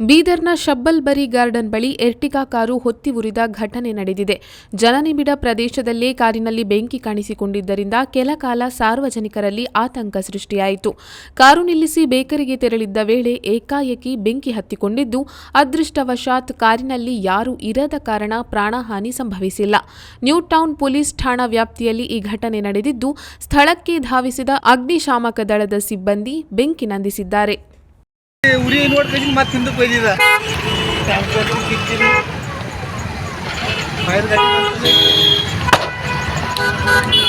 ಬೀದರ್ನ ಶಬ್ಬಲ್ಬರಿ ಗಾರ್ಡನ್ ಬಳಿ Ertiga car ಹೊತ್ತಿ ಉರಿದ ಘಟನೆ ನಡೆದಿದೆ. ಜನನಿಬಿಡ ಪ್ರದೇಶದಲ್ಲೇ ಕಾರಿನಲ್ಲಿ ಬೆಂಕಿ ಕಾಣಿಸಿಕೊಂಡಿದ್ದರಿಂದ ಕೆಲ ಕಾಲ ಸಾರ್ವಜನಿಕರಲ್ಲಿ ಆತಂಕ ಸೃಷ್ಟಿಯಾಯಿತು. ಕಾರು ನಿಲ್ಲಿಸಿ ಬೇಕರಿಗೆ ತೆರಳಿದ್ದ ವೇಳೆ ಏಕಾಏಕಿ ಬೆಂಕಿ ಹತ್ತಿಕೊಂಡಿದ್ದು, ಅದೃಷ್ಟವಶಾತ್ ಕಾರಿನಲ್ಲಿ ಯಾರೂ ಇರದ ಕಾರಣ ಪ್ರಾಣಹಾನಿ ಸಂಭವಿಸಿಲ್ಲ. ನ್ಯೂ ಟೌನ್ ಪೊಲೀಸ್ ಠಾಣಾ ವ್ಯಾಪ್ತಿಯಲ್ಲಿ ಈ ಘಟನೆ ನಡೆದಿದ್ದು, ಸ್ಥಳಕ್ಕೆ ಧಾವಿಸಿದ ಅಗ್ನಿಶಾಮಕ ದಳದ ಸಿಬ್ಬಂದಿ ಬೆಂಕಿ ನಂದಿಸಿದ್ದಾರೆ. ಉರಿ ನೋಡ್ಕೊಂಡು ಮತ್ತೆ ಹಿಂದಕ್ಕೆ ಒಯ್ದಿದ. ಗಾಡಿ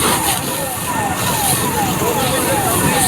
Yeah.